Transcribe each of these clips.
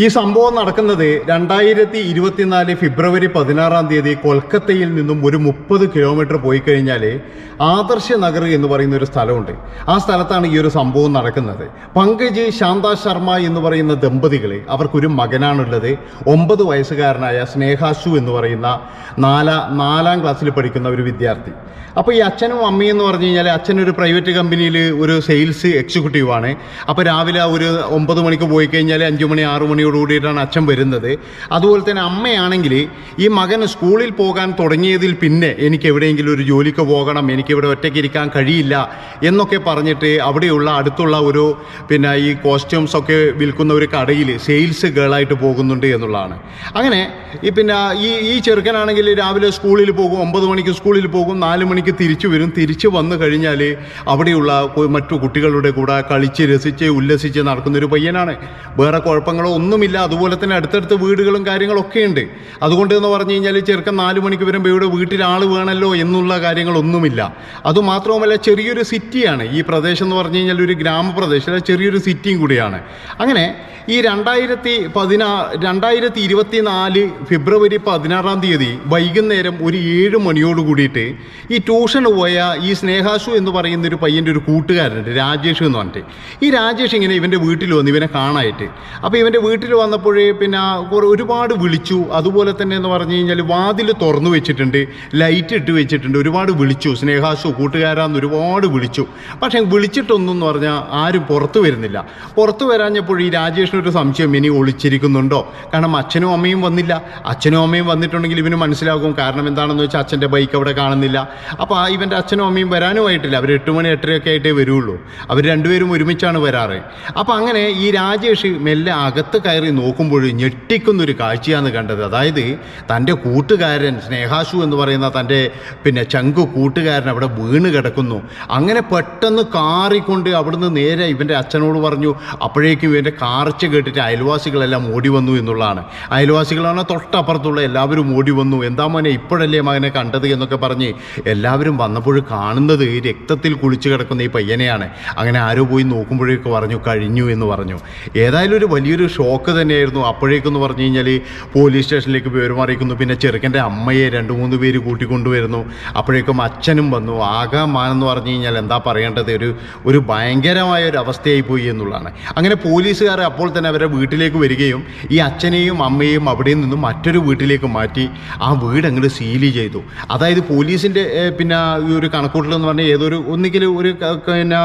ഈ സംഭവം നടക്കുന്നത് രണ്ടായിരത്തി ഇരുപത്തിനാല് ഫെബ്രുവരി പതിനാറാം തീയതി കൊൽക്കത്തയിൽ നിന്നും ഒരു മുപ്പത് കിലോമീറ്റർ പോയി കഴിഞ്ഞാൽ ആദർശ നഗർ എന്ന് പറയുന്ന ഒരു സ്ഥലമുണ്ട്. ആ സ്ഥലത്താണ് ഈ ഒരു സംഭവം നടക്കുന്നത്. പങ്കജ് ശാന്ത ശർമ്മ എന്ന് പറയുന്ന ദമ്പതികൾ അവർക്കൊരു മകനാണുള്ളത്. ഒമ്പത് വയസ്സുകാരനായ സ്നേഹാശു എന്ന് പറയുന്ന നാലാ നാലാം ക്ലാസ്സിൽ പഠിക്കുന്ന ഒരു വിദ്യാർത്ഥി. അപ്പോൾ ഈ അച്ഛനും അമ്മയും എന്ന് പറഞ്ഞു കഴിഞ്ഞാൽ അച്ഛൻ ഒരു പ്രൈവറ്റ് കമ്പനിയിൽ ഒരു സെയിൽസ് എക്സിക്യൂട്ടീവാണ്. അപ്പോൾ രാവിലെ ഒരു ഒമ്പത് മണിക്ക് പോയി കഴിഞ്ഞാൽ അഞ്ച് മണി ആറ് മണിയോട് കൂടിയിട്ടാണ് അച്ഛൻ വരുന്നത്. അതുപോലെ തന്നെ അമ്മയാണെങ്കിൽ ഈ മകൻ സ്കൂളിൽ പോകാൻ തുടങ്ങിയതിൽ പിന്നെ എനിക്ക് എവിടെയെങ്കിലും ഒരു ജോലിക്ക് പോകണം എനിക്കിവിടെ ഒറ്റയ്ക്ക് ഇരിക്കാൻ കഴിയില്ല എന്നൊക്കെ പറഞ്ഞിട്ട് അവിടെയുള്ള അടുത്തുള്ള ഒരു പിന്നെ ഈ കോസ്റ്റ്യൂംസ് ഒക്കെ വിൽക്കുന്ന ഒരു കടയിൽ സെയിൽസ് ഗേളായിട്ട് പോകുന്നുണ്ട് എന്നുള്ളതാണ്. അങ്ങനെ ഈ പിന്നെ ഈ ഈ ചെറുക്കനാണെങ്കിൽ രാവിലെ സ്കൂളിൽ പോകും ഒമ്പത് മണിക്ക് സ്കൂളിൽ പോകും നാല് മണിക്ക് തിരിച്ചു വരും. തിരിച്ചു വന്നു കഴിഞ്ഞാൽ അവിടെയുള്ള മറ്റു കുട്ടികളുടെ കൂടെ കളിച്ച് രസിച്ച് ഉല്ലസിച്ച് നടക്കുന്ന ഒരു പയ്യനാണ്. വേറെ കുഴപ്പങ്ങളോ ഒന്നുമില്ല. അതുപോലെ തന്നെ അടുത്തടുത്ത് വീടുകളും കാര്യങ്ങളൊക്കെ ഉണ്ട്. അതുകൊണ്ട് എന്ന് പറഞ്ഞു കഴിഞ്ഞാൽ ചെറുക്കൻ നാല് മണിക്ക് വരുമ്പോൾ ഇവിടെ വീട്ടിൽ ആൾ വേണമല്ലോ എന്നുള്ള കാര്യങ്ങളൊന്നുമില്ല. അതുമാത്രവുമല്ല ചെറിയൊരു സിറ്റിയാണ്. ഈ പ്രദേശം എന്ന് പറഞ്ഞു കഴിഞ്ഞാൽ ഒരു ഗ്രാമപ്രദേശം ചെറിയൊരു സിറ്റിയും കൂടിയാണ്. അങ്ങനെ ഈ രണ്ടായിരത്തി പതിനാ രണ്ടായിരത്തി ഇരുപത്തി നാല് ഫെബ്രുവരി പതിനാറാം തീയതി വൈകുന്നേരം ഒരു ഏഴ് മണിയോട് കൂടിയിട്ട് ഈ ട്യൂഷന് പോയ ഈ സ്നേഹാശു എന്ന് പറയുന്ന ഒരു പയ്യന്റെ ഒരു കൂട്ടുകാരനുണ്ട് രാജേഷ് എന്ന് പറഞ്ഞിട്ട്. ഈ രാജേഷ് ഇങ്ങനെ ഇവന്റെ വീട്ടിൽ വന്ന് ഇവനെ കാണായിട്ട് അപ്പോൾ ഇവന്റെ വീട്ടിൽ വന്നപ്പോഴേ പിന്നെ ഒരുപാട് വിളിച്ചു. അതുപോലെ തന്നെ എന്ന് പറഞ്ഞു കഴിഞ്ഞാൽ വാതിൽ തുറന്നു വെച്ചിട്ടുണ്ട്. ലൈറ്റ് ഇട്ട് വെച്ചിട്ടുണ്ട്. ഒരുപാട് വിളിച്ചു. സ്നേഹാശു കൂട്ടുകാരാന്ന് ഒരുപാട് വിളിച്ചു. പക്ഷേ വിളിച്ചിട്ടൊന്നും എന്ന് പറഞ്ഞാൽ ആരും പുറത്തു വരുന്നില്ല. പുറത്തു വരാഞ്ഞപ്പോൾ ഈ രാജേഷിനൊരു സംശയം ഇനി ഒളിച്ചിരിക്കുന്നുണ്ടോ? കാരണം അച്ഛനും അമ്മയും വന്നില്ല. അച്ഛനും അമ്മയും വന്നിട്ടുണ്ടെങ്കിൽ ഇവന് മനസ്സിലാകും കാരണം എന്താണെന്ന് വെച്ചാൽ അച്ഛന്റെ ബൈക്ക് അവിടെ കാണുന്നില്ല. അപ്പോൾ ഇവന്റെ അച്ഛനും അമ്മയും വരാനും ആയിട്ടില്ല. അവർ എട്ട് മണി എട്ടരയൊക്കെ ആയിട്ടേ വരുള്ളൂ. അവർ രണ്ടുപേരും ഒരുമിച്ചാണ് വരാറ്. അപ്പോൾ അങ്ങനെ ഈ രാജേഷ് മെല്ലെ അകത്ത് കയറി നോക്കുമ്പോൾ ഞെട്ടിക്കുന്നൊരു കാഴ്ചയാണ് കണ്ടത്. അതായത് തന്റെ കൂട്ടുകാരൻ സ്നേഹാശു എന്ന് പറയുന്ന തന്റെ പിന്നെ ചങ്കു കൂട്ടുകാരൻ അവിടെ വീണ് കിടക്കുന്നു. അങ്ങനെ പെട്ടെന്ന് കാറിക്കൊണ്ട് അവിടുന്ന് നേരെ ഇവന്റെ അച്ഛനോട് പറഞ്ഞു അപ്പോഴേക്കും ഇവന്റെ കാർച്ച കേട്ടിട്ട് അയൽവാസികളെല്ലാം ഓടി വന്നു എന്നുള്ളതാണ്. അയൽവാസികളാണ് തൊട്ടപ്പുറത്തുള്ള എല്ലാവരും ഓടി വന്നു. എന്താ മോനെ ഇപ്പോഴല്ലേ മകനെ കണ്ടത്? എന്നൊക്കെ പറഞ്ഞ് എല്ലാവരും വന്നപ്പോൾ കാണുന്നത് രക്തത്തിൽ കുളിച്ചു കിടക്കുന്ന ഈ പയ്യനെയാണ്. അങ്ങനെ ആരോ പോയി നോക്കുമ്പോഴേക്ക് പറഞ്ഞു കഴിഞ്ഞു എന്ന് പറഞ്ഞു. ഏതായാലും ഒരു വലിയൊരു ഷോക്ക് തന്നെയായിരുന്നു. അപ്പോഴേക്കെന്ന് പറഞ്ഞു കഴിഞ്ഞാൽ പോലീസ് സ്റ്റേഷനിലേക്ക് വിവരം അറിയിക്കുന്നു പിന്നെ ചെറുക്കന്റെ അമ്മയെ രണ്ട് മൂന്ന് പേര് കൂട്ടിക്കൊണ്ടുവരുന്നു. അപ്പോഴേക്കും അച്ഛനും വന്നു. ആകെ മാനെന്ന് പറഞ്ഞു കഴിഞ്ഞാൽ എന്താ പറയേണ്ടത്? ഒരു ഒരു ഭയങ്കരമായ ഒരു അവസ്ഥയായി പോയി എന്നുള്ളതാണ്. അങ്ങനെ പോലീസുകാർ അപ്പോൾ തന്നെ അവരുടെ വീട്ടിലേക്ക് വരികയും ഈ അച്ഛനെയും അമ്മയെയും അവിടെ നിന്നും മറ്റൊരു വീട്ടിലേക്ക് മാറ്റി ആ വീട് അങ്ങോട്ട് സീൽ ചെയ്തു. അതായത് പോലീസിന്റെ പിന്നെ ഈ ഒരു കണക്കൂട്ടൽ എന്ന് പറഞ്ഞാൽ ഏതൊരു ഒന്നുകിൽ ഒരു പിന്നെ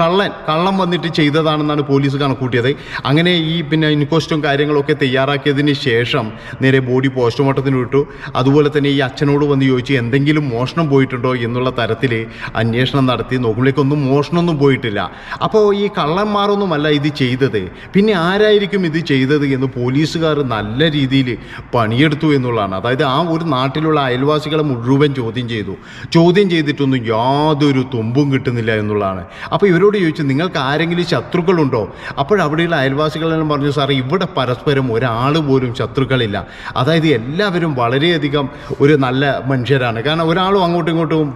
കള്ളൻ കള്ളം വന്നിട്ട് ചെയ്തതാണെന്നാണ് പോലീസ് കണക്കൂട്ടിയത്. അങ്ങനെ ഈ പിന്നെ ഇൻക്വസ്റ്റും കാര്യങ്ങളൊക്കെ തയ്യാറാക്കിയതിന് ശേഷം നേരെ ബോഡി പോസ്റ്റ്മോർട്ടത്തിന് വിട്ടു. അതുപോലെ തന്നെ ഈ അച്ഛനോട് വന്ന് ചോദിച്ചു എന്തെങ്കിലും മോഷണം പോയിട്ടുണ്ടോ? എന്നുള്ള തരത്തിൽ അന്വേഷണം നടത്തി. നോക്കുമ്പോഴേക്കൊന്നും മോഷണമൊന്നും പോയിട്ടില്ല. അപ്പോൾ ഈ കള്ളന്മാരൊന്നുമല്ല ഇത് ചെയ്തത്. പിന്നെ ആരായിരിക്കും ഇത് ചെയ്തത് എന്ന് പോലീസുകാർ നല്ല രീതിയിൽ പണിയെടുത്തു എന്നുള്ളതാണ്. അതായത് ആ ഒരു നാട്ടിലുള്ള അയൽവാസികളെ മുഴുവൻ ചോദ്യം ചെയ്തു. ചോദ്യം ചെയ്തിട്ടൊന്നും യാതൊരു തുമ്പും കിട്ടുന്നില്ല എന്നുള്ളതാണ്. അപ്പോൾ ഇവരോട് ചോദിച്ചു നിങ്ങൾക്ക് ആരെങ്കിലും ശത്രുക്കളുണ്ടോ? അപ്പോഴവിടെയുള്ള അയൽവാസികളെല്ലാം പറഞ്ഞു സാറേ ഇവിടെ പരസ്പരം ഒരാൾ പോലും ശത്രുക്കളില്ല. അതായത് എല്ലാവരും വളരെയധികം ഒരു നല്ല മനുഷ്യരാണ്. കാരണം ഒരാളും അങ്ങോട്ടും ഇങ്ങോട്ടും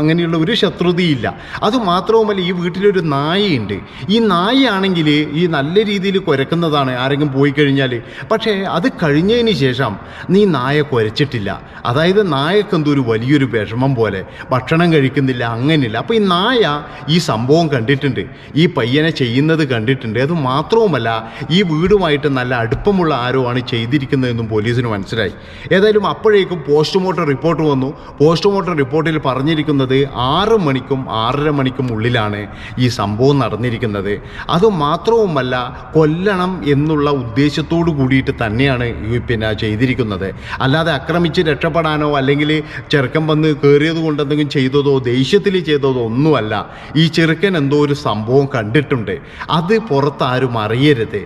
അങ്ങനെയുള്ള ഒരു ശത്രുതയില്ല. അതുമാത്രവുമല്ല ഈ വീട്ടിലൊരു നായയുണ്ട്. ഈ നായയാണെങ്കിൽ ഈ നല്ല രീതിയിൽ കുരക്കുന്നതാണ് ആരെങ്കിലും പോയി കഴിഞ്ഞാൽ. പക്ഷേ അത് കഴിഞ്ഞതിന് ശേഷം നീ നായ കുരച്ചിട്ടില്ല. അതായത് നായക്ക് എന്തോ ഒരു വലിയൊരു വിഷമം പോലെ. ഭക്ഷണം കഴിക്കുന്നില്ല അങ്ങനെയില്ല. അപ്പോൾ ഈ നായ ഈ സംഭവം കണ്ടിട്ടുണ്ട്. ഈ പയ്യനെ ചെയ്യുന്നത് കണ്ടിട്ടുണ്ട്. അത് മാത്രവുമല്ല ഈ വീടുമായിട്ട് നല്ല അടുപ്പമുള്ള ആരോ ആണ് ചെയ്തിരിക്കുന്നതെന്നും പോലീസിന് മനസ്സിലായി. ഏതായാലും അപ്പോഴേക്കും പോസ്റ്റ്മോർട്ടം റിപ്പോർട്ട് വന്നു. പോസ്റ്റ്മോർട്ടം റിപ്പോർട്ടിൽ പറഞ്ഞിരിക്കുന്നത് ആറ് മണിക്കും ആറര മണിക്കും ഉള്ളിലാണ് ഈ സംഭവം നടന്നിരിക്കുന്നത്. അതുമാത്രവുമല്ല കൊല്ലണം എന്നുള്ള ഉദ്ദേശത്തോടു കൂടിയിട്ട് തന്നെയാണ് പിന്നെ ചെയ്തിരിക്കുന്നത്. അല്ലാതെ ആക്രമിച്ച് രക്ഷപ്പെടാനോ അല്ലെങ്കിൽ ചെറുക്കൻ വന്ന് കയറിയത് കൊണ്ട് എന്തെങ്കിലും ചെയ്തതോ ദേഷ്യത്തിൽ ചെയ്തതോ ഒന്നുമല്ല. ഈ ചെറുക്കൻ എന്തോ ഒരു സംഭവം കണ്ടിട്ടുണ്ട്. അത് പുറത്താരും അറിയരുത്.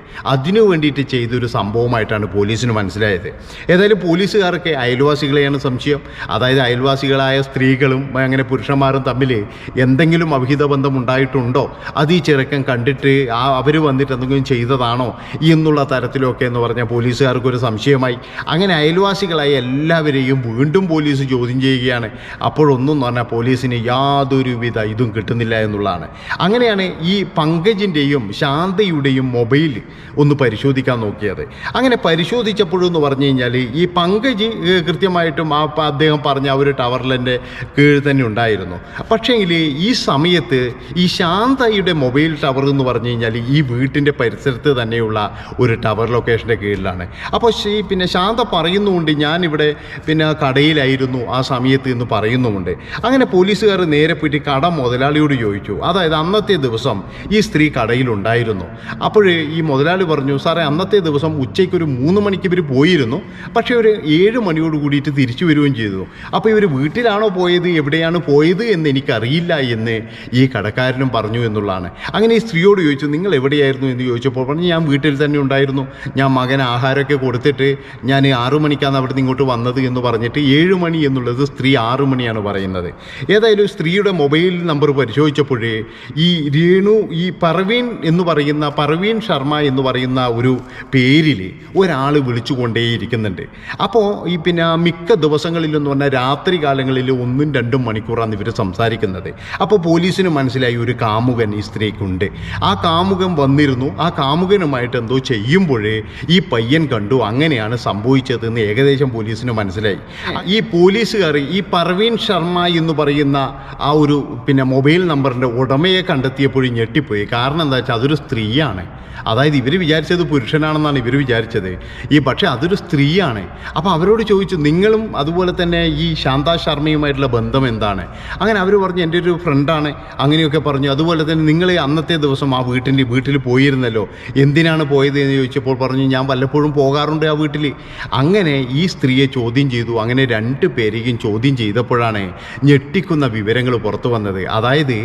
അതിനു വേണ്ടിയിട്ട് ചെയ്തൊരു സംഭവമായിട്ടാണ് പോലീസിന് മനസ്സിലായത്. ഏതായാലും പോലീസുകാരൊക്കെ അയൽവാസികളെയാണ് സംശയം. അതായത് അയൽവാസികളായ സ്ത്രീകളും അങ്ങനെ പുരുഷന്മാരും തമ്മിൽ എന്തെങ്കിലും അവിഹിത ബന്ധം ഉണ്ടായിട്ടുണ്ടോ? അത് ഈ ചെറുക്കൻ കണ്ടിട്ട് ആ അവർ വന്നിട്ട് എന്തെങ്കിലും ചെയ്തതാണോ എന്നുള്ള തരത്തിലൊക്കെ എന്ന് പറഞ്ഞാൽ പോലീസുകാർക്കൊരു സംശയമായി. അങ്ങനെ അയൽവാസികളായ എല്ലാവരെയും വീണ്ടും പോലീസ് ചോദ്യം ചെയ്യുകയാണ്. അപ്പോഴൊന്നും എന്ന് പറഞ്ഞാൽ പോലീസിന് യാതൊരുവിധ ഇതും കിട്ടുന്നില്ല എന്നുള്ളതാണ്. അങ്ങനെയാണ് ഈ പങ്കജിന്റെയും ശാന്തയുടെയും മൊബൈൽ ഒന്ന് പരിശോധിക്കാൻ നോക്കിയത്. അങ്ങനെ പരിശോധിച്ചപ്പോഴെന്ന് പറഞ്ഞു കഴിഞ്ഞാൽ ഈ പങ്കജ് കൃത്യമായിട്ടും ആ അദ്ദേഹം പറഞ്ഞ ആ ഒരു ടവറിലെന്റെ കീഴിൽ തന്നെ ഉണ്ടായിരുന്നു. പക്ഷേങ്കിൽ ഈ സമയത്ത് ഈ ശാന്തയുടെ മൊബൈൽ ടവർ എന്ന് പറഞ്ഞു കഴിഞ്ഞാൽ ഈ വീട്ടിന്റെ പരിസരത്ത് തന്നെയുള്ള ഒരു ടവർ ലൊക്കേഷന്റെ കീഴിലാണ്. അപ്പോൾ പിന്നെ ശാന്ത പറയുന്നുമുണ്ട് ഞാനിവിടെ പിന്നെ കടയിലായിരുന്നു ആ സമയത്ത് എന്ന് പറയുന്നുമുണ്ട്. അങ്ങനെ പോലീസുകാർ നേരെ പോയിട്ട് കട മുതലാളിയോട് ചോദിച്ചു. അതായത് അന്നത്തെ ദിവസം ഈ സ്ത്രീ കടയിലുണ്ടായിരുന്നു. അപ്പോൾ ഈ മുതലാളി പറഞ്ഞു സാറേ അന്നത്തെ ദിവസം ഉച്ചയ്ക്ക് ഒരു മൂന്ന് മണിക്ക് ഇവർ പോയിരുന്നു. പക്ഷേ ഒരു ഏഴ് മണിയോട് കൂടിയിട്ട് തിരിച്ചു വരികയും ചെയ്തു. അപ്പോൾ ഇവർ വീട്ടിലാണോ പോയത്? എവിടെയാണ് പോയത് എന്ന് എനിക്കറിയില്ല എന്ന് ഈ കടക്കാരനും പറഞ്ഞു എന്നുള്ളതാണ്. അങ്ങനെ ഈ സ്ത്രീയോട് ചോദിച്ചു നിങ്ങൾ എവിടെയായിരുന്നു? എന്ന് ചോദിച്ചപ്പോൾ പറഞ്ഞു ഞാൻ വീട്ടിൽ തന്നെ ഉണ്ടായിരുന്നു. ഞാൻ മകൻ ആഹാരമൊക്കെ കൊടുത്തിട്ട് ഞാൻ ആറു മണിക്കാണ് അവിടെ നിന്ന് ഇങ്ങോട്ട് വന്നത് എന്ന് പറഞ്ഞിട്ട് ഏഴ് മണി എന്നുള്ളത് സ്ത്രീ ആറു മണിയാണ് പറയുന്നത്. ഏതായാലും സ്ത്രീയുടെ മൊബൈൽ നമ്പർ പരിശോധിച്ചപ്പോഴേ ഈ രേണു ഈ പർവീൻ എന്ന് പറയുന്ന പർവീൻ ശർമ്മ എന്ന് പറയുന്ന ഒരു പേരിൽ ഒരാൾ വിളിച്ചുകൊണ്ടേയിരിക്കുന്നുണ്ട്. അപ്പോൾ ഈ പിന്നെ മിക്ക ദിവസങ്ങളിലെന്ന് പറഞ്ഞാൽ രാത്രി കാലങ്ങളിൽ ഒന്നും രണ്ടും മണിക്കൂറാണ് ഇവർ സംസാരിക്കുന്നത്. അപ്പോൾ പോലീസിന് മനസ്സിലായി ഒരു കാമുകൻ ഈ സ്ത്രീക്കുണ്ട്. ആ കാമുകൻ വന്നിരുന്നു. ആ കാമുകനുമായിട്ട് എന്തോ ചെയ്യുമ്പോഴേ ഈ പയ്യൻ കണ്ടു. അങ്ങനെയാണ് സംഭവിച്ചതെന്ന് ഏകദേശം പോലീസിന് മനസ്സിലായി. ഈ പോലീസുകാർ ഈ പർവീൻ ശർമ്മ എന്ന് പറയുന്ന ആ ഒരു പിന്നെ മൊബൈൽ നമ്പറിന്റെ ഉടമയെ കണ്ടെത്തിയപ്പോഴും ഞെട്ടിപ്പോയി. കാരണം എന്താ വെച്ചാൽ അതൊരു സ്ത്രീയാണ്. അതായത് ഇവർ വിചാരിച്ചത് പുരുഷനാണെന്നാണ് ഇവർ വിചാരിച്ചത്. ഈ പക്ഷേ അതൊരു സ്ത്രീയാണ്. അപ്പോൾ അവരോട് ചോദിച്ചു നിങ്ങളും അതുപോലെ തന്നെ ഈ ശാന്ത ശർമ്മയുമായിട്ടുള്ള ബന്ധം എന്താണ്? അങ്ങനെ അവർ പറഞ്ഞു എന്റെ ഒരു ഫ്രണ്ടാണ്. അങ്ങനെയൊക്കെ പറഞ്ഞു അതുപോലെ തന്നെ നിങ്ങൾ അന്നത്തെ ദിവസം ആ വീട്ടിന്റെ വീട്ടിൽ പോയിരുന്നല്ലോ. എന്തിനാണ് പോയത് എന്ന് ചോദിച്ചപ്പോൾ പറഞ്ഞു ഞാൻ വല്ലപ്പോഴും പോകാറുണ്ട് ആ വീട്ടിൽ അങ്ങനെ ഈ സ്ത്രീയെ ചോദ്യം ചെയ്തു. അങ്ങനെ രണ്ട് പേരെയും ചോദ്യം ചെയ്തപ്പോഴാണ് ഞെട്ടിക്കുന്ന വിവരങ്ങൾ പുറത്തു വന്നത്. അതായത്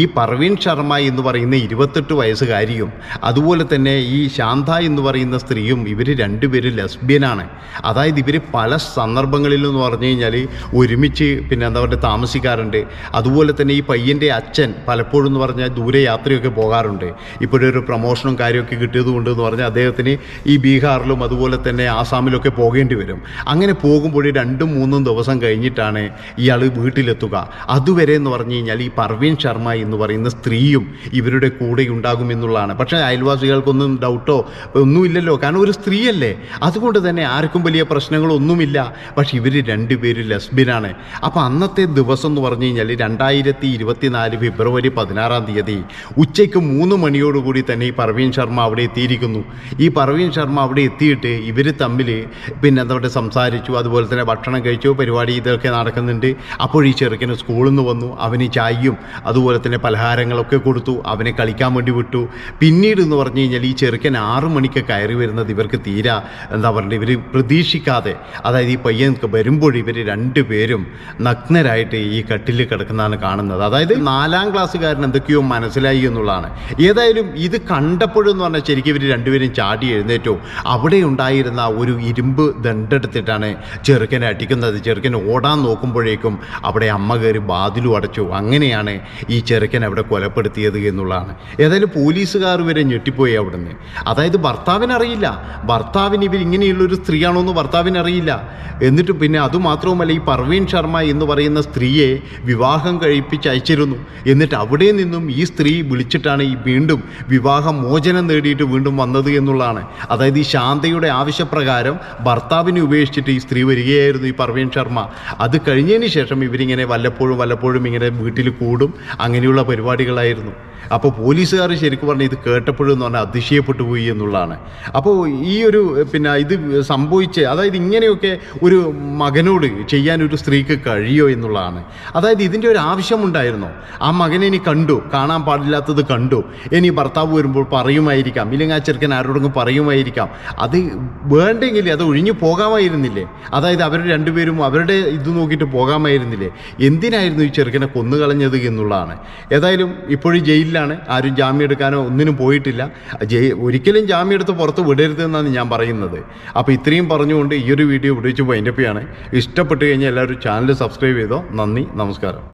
ഈ പർവീൺ ശർമ്മ എന്ന് പറയുന്ന ഇരുപത്തെട്ട് വയസ്സുകാരിയും അതുപോലെ തന്നെ ഈ ശാന്ത എന്ന് പറയുന്ന സ്ത്രീയും ഇവർ രണ്ടുപേരും ലെസ്ബിയനാണ്. അതായത് ഇവർ പല സന്ദർഭങ്ങളിലും എന്ന് പറഞ്ഞു കഴിഞ്ഞാൽ ഒരുമിച്ച് പിന്നെ എന്താ പറയുക താമസിക്കാറുണ്ട്. അതുപോലെ തന്നെ ഈ പയ്യന്റെ അച്ഛൻ പലപ്പോഴും എന്ന് പറഞ്ഞാൽ ദൂരെ യാത്രയൊക്കെ പോകാറുണ്ട്. ഇപ്പോഴൊരു പ്രമോഷനും കാര്യമൊക്കെ കിട്ടിയത് കൊണ്ട് എന്ന് പറഞ്ഞാൽ അദ്ദേഹത്തിന് ഈ ബീഹാറിലും അതുപോലെ തന്നെ ആസാമിലൊക്കെ പോകേണ്ടി വരും. അങ്ങനെ പോകുമ്പോൾ രണ്ടും മൂന്നും ദിവസം കഴിഞ്ഞിട്ടാണ് ഇയാൾ വീട്ടിലെത്തുക. അതുവരെ എന്ന് പറഞ്ഞു കഴിഞ്ഞാൽ ഈ പർവീൻ ശർമ്മ എന്ന് പറയുന്ന സ്ത്രീയും ഇവരുടെ കൂടെ ഉണ്ടാകുമെന്നുള്ളതാണ് പക്ഷേ അയൽവാസികൾക്കൊന്നും ഡൗട്ടോ ഒന്നുമില്ലല്ലോ. കാരണം ഒരു സ്ത്രീയല്ലേ. അതുകൊണ്ട് തന്നെ ആർക്കും വലിയ പ്രശ്നങ്ങളൊന്നുമില്ല. പക്ഷെ ഇവർ രണ്ടുപേരും ലെസ്ബിനാണ് അപ്പോൾ അന്നത്തെ ദിവസം എന്ന് പറഞ്ഞു കഴിഞ്ഞാൽ രണ്ടായിരത്തി ഇരുപത്തിനാല് ഫെബ്രുവരി പതിനാറാം തീയതി ഉച്ചയ്ക്ക് മൂന്ന് മണിയോടുകൂടി തന്നെ ഈ പർവീൻ ശർമ്മ അവിടെ എത്തിയിരിക്കുന്നു. ഈ പർവീൻ ശർമ്മ അവിടെ എത്തിയിട്ട് ഇവർ തമ്മിൽ പിന്നെ എന്താ പറയുക സംസാരിച്ചു. അതുപോലെ തന്നെ ഭക്ഷണം കഴിച്ചു. പരിപാടി ഇതൊക്കെ നടക്കുന്നുണ്ട്. അപ്പോൾ ഈ ചെറുക്കന് സ്കൂളിൽ നിന്ന് വന്നു. അവന് ചായയും അതുപോലെ തന്നെ പലഹാരങ്ങളൊക്കെ കൊടുത്തു. അവനെ കളിക്കാൻ വേണ്ടി വിട്ടു. പിന്നീട് എന്ന് പറഞ്ഞു കഴിഞ്ഞാൽ ഈ ചെറുക്കൻ ആറു മണിക്ക് കയറി വരുന്നത് ഇവർക്ക് തീരാ എന്താ പറയുക ഇവർ പ്രതീക്ഷിക്കാതെ. അതായത് ഈ പയ്യൻ വരുമ്പോൾ ഇവർ രണ്ടുപേരും നഗ്നരായിട്ട് ഈ കട്ടിൽ കിടക്കുന്നതാണ് കാണുന്നത്. അതായത് നാലാം ക്ലാസ്സുകാരൻ എന്തൊക്കെയോ മനസ്സിലായി എന്നുള്ളതാണ്. ഏതായാലും ഇത് കണ്ടപ്പോഴെന്ന് പറഞ്ഞാൽ ശരിക്കും ഇവർ രണ്ടുപേരും ചാടി എഴുന്നേറ്റവും അവിടെ ഉണ്ടായിരുന്ന ഒരു ഇരുമ്പ് ദണ്ടെടുത്തിട്ടാണ് ചെറുക്കനെ അടിക്കുന്നത്. ചെറുക്കൻ ഓടാൻ നോക്കുമ്പോഴേക്കും അവിടെ അമ്മ കയറി ബാതിലും അടച്ചു. അങ്ങനെയാണ് ഈ ചെറുക്കൻ അവിടെ കൊലപ്പെടുത്തിയത് എന്നുള്ളതാണ്. ഏതായാലും പോലീസുകാർ വരെ ഞെട്ടിപ്പോയി അവിടുന്ന്. അതായത് ഭർത്താവിനറിയില്ല. ഭർത്താവിന് ഇവർ ഇങ്ങനെയുള്ളൊരു സ്ത്രീയാണോ എന്ന് ഭർത്താവിനറിയില്ല. എന്നിട്ട് പിന്നെ അതുമാത്രവുമല്ല ഈ പർവീൺ ശർമ്മ എന്ന് പറയുന്ന സ്ത്രീയെ വിവാഹം കഴിപ്പിച്ച് അയച്ചിരുന്നു. എന്നിട്ട് അവിടെ നിന്നും ഈ സ്ത്രീ വിളിച്ചിട്ടാണ് ഈ വീണ്ടും വിവാഹ മോചനം നേടിയിട്ട് വീണ്ടും വന്നത് എന്നുള്ളതാണ്. അതായത് ഈ ശാന്തയുടെ ആവശ്യപ്രകാരം ഭർത്താവിനെ ഉപേക്ഷിച്ചിട്ട് ഈ സ്ത്രീ വരികയായിരുന്നു ഈ പർവീൺ ശർമ്മ. അത് കഴിഞ്ഞതിന് ശേഷം ഇവരിങ്ങനെ വല്ലപ്പോഴും വല്ലപ്പോഴും ഇങ്ങനെ വീട്ടിൽ കൂടും. അങ്ങനെയുള്ള പരിപാടികളായിരുന്നു. അപ്പോൾ പോലീസുകാർ ശരിക്കും പറഞ്ഞാൽ ഇത് കേട്ടപ്പോഴെന്ന് പറഞ്ഞാൽ അതിശയപ്പെട്ടു പോയി എന്നുള്ളതാണ്. അപ്പോൾ ഈ ഒരു പിന്നെ ഇത് സംഭവിച്ച് അതായത് ഇങ്ങനെയൊക്കെ ഒരു മകനോട് ചെയ്യാൻ ഒരു സ്ത്രീക്ക് കഴിയോ എന്നുള്ളതാണ്. അതായത് ഇതിന്റെ ഒരു ആവശ്യമുണ്ടായിരുന്നോ. ആ മകനെ ഇനി കണ്ടു കാണാൻ പാടില്ലാത്തത് കണ്ടു. ഇനി ഭർത്താവ് വരുമ്പോൾ പറയുമായിരിക്കാം ഇല്ലെങ്കിൽ ആ ചെറുക്കൻ ആരോടെങ്കിലും പറയുമായിരിക്കാം. അത് വേണ്ടെങ്കിൽ അത് ഒഴിഞ്ഞു പോകാമായിരുന്നില്ലേ? അതായത് അവർ രണ്ടുപേരും അവരുടെ ഇത് നോക്കിയിട്ട് പോകാമായിരുന്നില്ലേ? എന്തിനായിരുന്നു ഈ ചെറുക്കനെ കൊന്നുകളഞ്ഞത് എന്നുള്ളതാണ്. ഏതായാലും ഇപ്പോഴും ജയിലിലാണ്. ആരും ജാമ്യം എടുക്കാനോ ഒന്നിനും പോയിട്ടില്ല. ജയി ഒരിക്കലും ജാമ്യം എടുത്ത് പുറത്ത് വിടരുതെന്നാണ് ഞാൻ പറയുന്നത്. അപ്പോൾ ഇത്രയും പറഞ്ഞുകൊണ്ട് ഈ ഒരു വീഡിയോ ഇവിടെ വെച്ച് വൈൻഡപ്പ് ചെയ്യാണ് ഇഷ്ടപ്പെട്ട് കഴിഞ്ഞാൽ എല്ലാവരും ചാനൽ സബ്സ്ക്രൈബ് ചെയ്തോ. നന്ദി നമസ്കാരം.